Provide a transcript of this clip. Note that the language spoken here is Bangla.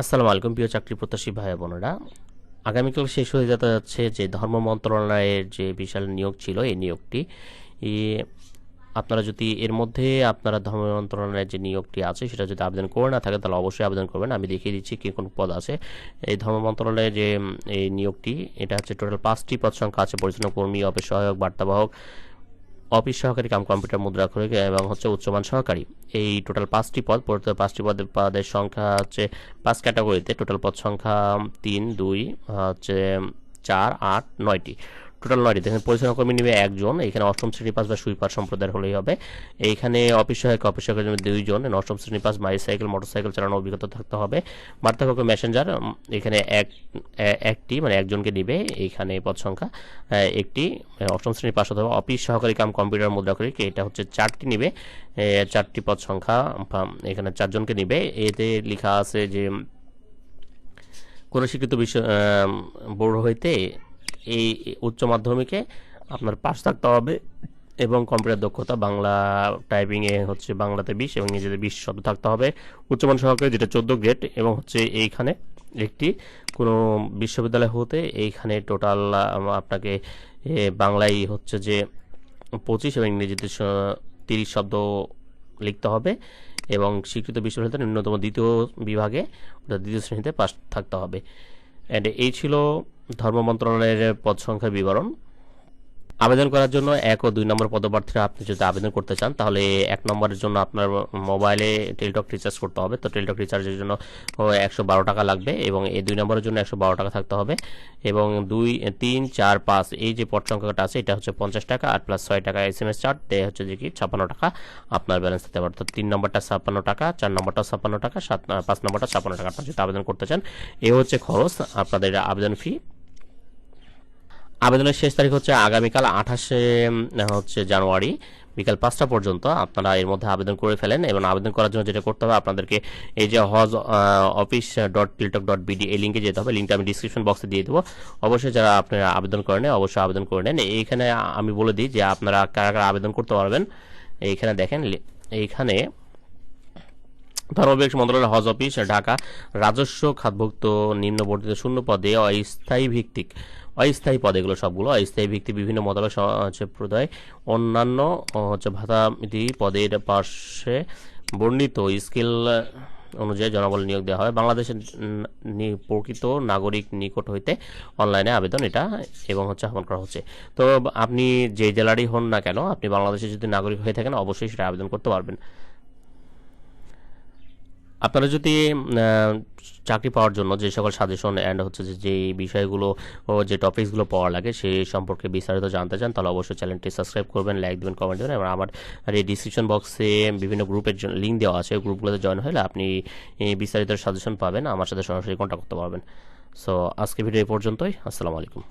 আসসালামু আলাইকুম, প্রিয় চাকরি প্রত্যাশী ভাই বোনেরা। আগামীকাল শেষ হয়ে যেতে যাচ্ছে যে ধর্ম মন্ত্রণালয়ের যে বিশাল নিয়োগ ছিল, এই নিয়োগটি। আপনারা যদি এর মধ্যে আপনারা ধর্ম মন্ত্রণালয়ের যে নিয়োগটি আছে, সেটা যদি আবেদন করে না থাকে তাহলে অবশ্যই আবেদন করবেন। আমি দেখিয়ে দিচ্ছি কি কোন পদ আছে। এই ধর্ম মন্ত্রণালয়ের যে, এই নিয়োগটি, এটা হচ্ছে টোটাল পাঁচটি পদ সংখ্যা আছে। পরিচালনা কর্মী, অফিস সহায়ক, বার্তাবাহক অফিস সহকারী কাম কম্পিউটার মুদ্রা মুদ্রাক্ষরিক এবং হচ্ছে উচ্চমান সহকারী। এই টোটাল পাঁচটি পদ পাঁচটি পদের পদের সংখ্যা হচ্ছে পাঁচ ক্যাটাগরিতে টোটাল পদ সংখ্যা তিন, দুই, হচ্ছে চার, আট, নয়টি। টোটাল নয়টি দেখেন পরিচালনা কর্মী নেবে একজন, এখানে অষ্টম শ্রেণি পাস বা সুইপার সম্প্রদায়ের হলেই হবে। এইখানে অফিস সহায়ক, অফিস সহায়কের জন্য দুইজন অষ্টম শ্রেণি পাস, বাইসাইকেল, মোটরসাইকেল চালানোর অভিজ্ঞতা থাকতে হবে। বার্তাকক মেসেঞ্জার এখানে এক একটি মানে একজনকে নিবে এইখানে পদ সংখ্যা একটি অষ্টম শ্রেণি পাস অথবা অফিস সহকারী কাম কম্পিউটার মুদ্রাকরিক এটা হচ্ছে চারটি নিবে চারটি পদ সংখ্যা এখানে চারজনকে নিবে। এতে লেখা আছে যে, কোনো স্বীকৃত বিষয় বোর্ড হইতে এই উচ্চ মাধ্যমিকে আপনার পাস থাকতে হবে এবং কম্পিউটার দক্ষতা বাংলা টাইপিংয়ে হচ্ছে বাংলাতে বিশ এবং ইংরেজিতে বিশ শব্দ থাকতে হবে। উচ্চমান সহকারে যেটা চোদ্দ গ্রেড এবং হচ্ছে এইখানে একটি কোনো বিশ্ববিদ্যালয় হতে এইখানে টোটাল আপনাকে বাংলায় হচ্ছে যে পঁচিশ এবং ইংরেজিতে তিরিশ শব্দ লিখতে হবে এবং স্বীকৃত বিশ্ববিদ্যালয়ের ন্যূনতম দ্বিতীয় বিভাগে, অর্থাৎ দ্বিতীয় শ্রেণীতে পাস থাকতে হবে। অ্যান্ড এই ছিল ধর্ম মন্ত্রণালয়ের পদ সংখ্যার বিবরণ। আবেদন করার জন্য এক ও দুই নম্বর পদপ্রার্থীরা আপনি যদি আবেদন করতে চান, তাহলে এক নম্বরের জন্য আপনার মোবাইলে টেলিটক রিচার্জ করতে হবে। তো টেলিটক রিচার্জের জন্য একশো বারো টাকা লাগবে এবং এই দুই নম্বরের জন্য একশো বারো টাকা থাকতে হবে। এবং দুই, তিন, চার, পাঁচ, এই যে পদ সংখ্যাটা আছে, এটা হচ্ছে পঞ্চাশ টাকা আর প্লাস ছয় টাকা এস এম এস চার্ট তে হচ্ছে যে কি ছাপ্পান্ন টাকা আপনার ব্যালেন্স থাকতে পারে। তো তিন নম্বরটা ছাপ্পান্ন টাকা, চার নম্বরটা ছাপ্পান্ন টাকা, সাত, পাঁচ নম্বরটা ছাপ্পান্ন টাকা। আপনার যদি আবেদন করতে চান, এ হচ্ছে খরচ, আপনাদের আবেদন ফি আবেদনের শেষ তারিখ হচ্ছে আগামীকাল আঠাশে হচ্ছে জানুয়ারি, বিকাল পাঁচটা পর্যন্ত। আপনারা এর মধ্যে আবেদন করে ফেলেন এবং আবেদন করার জন্য যেটা করতে হবে, আপনাদেরকে এই যে হজ office dot Teletalk dot BD এই লিঙ্কে যেতে হবে। লিঙ্কটা আমি ডিসক্রিপশন বক্সে দিয়ে দেবো। অবশ্যই যারা আপনারা আবেদন করে নেন, অবশ্যই আবেদন করে নেন। এইখানে আমি বলে দিই যে আপনারা কারা কারা আবেদন করতে পারবেন, এইখানে দেখেন এইখানে ধর্মবিকাশ মন্ত্রণালয় হজ অফিস, ঢাকা রাজস্ব খাতভুক্ত নিম্নবর্ণিত শূন্য পদে অস্থায়ী ভিত্তিক অস্থায়ী পদ, এগুলো সবগুলো অস্থায়ী ভিত্তি বিভিন্ন মতামত হচ্ছে প্রদায়। অন্যান্য হচ্ছে ভাতামিতি পদের পাশে বর্ণিত স্কিল অনুযায়ী জনবল নিয়োগ দেওয়া হয়। বাংলাদেশের প্রকৃত নাগরিক নিকট হইতে অনলাইনে আবেদন এটা এবং হচ্ছে আহ্বান করা হচ্ছে। তো আপনি যে জেলারই হন না কেন, আপনি বাংলাদেশের যদি নাগরিক হয়ে থাকেন, অবশ্যই সেটা আবেদন করতে পারবেন। আপনারা যদি চাকরি পাওয়ার জন্য যে সকল সাজেশন অ্যান্ড হচ্ছে যে যে বিষয়গুলো ও যে টপিকসগুলো পাওয়া লাগে সেই সম্পর্কে বিস্তারিত জানতে চান তাহলে অবশ্যই চ্যানেলটি সাবস্ক্রাইব করবেন লাইক দেবেন কমেন্ট দেবেন এবং আমার এই ডিসক্রিপশন বক্সে বিভিন্ন গ্রুপের লিঙ্ক দেওয়া আছে, ওই গ্রুপগুলোতে জয়েন হলে আপনি বিস্তারিত সাজেশন পাবেন, আমার সাথে সরাসরি কন্ট্যাক্ট করতে পারবেন। সো আজকে ভিডিও এই পর্যন্তই, আসসালামু আলাইকুম।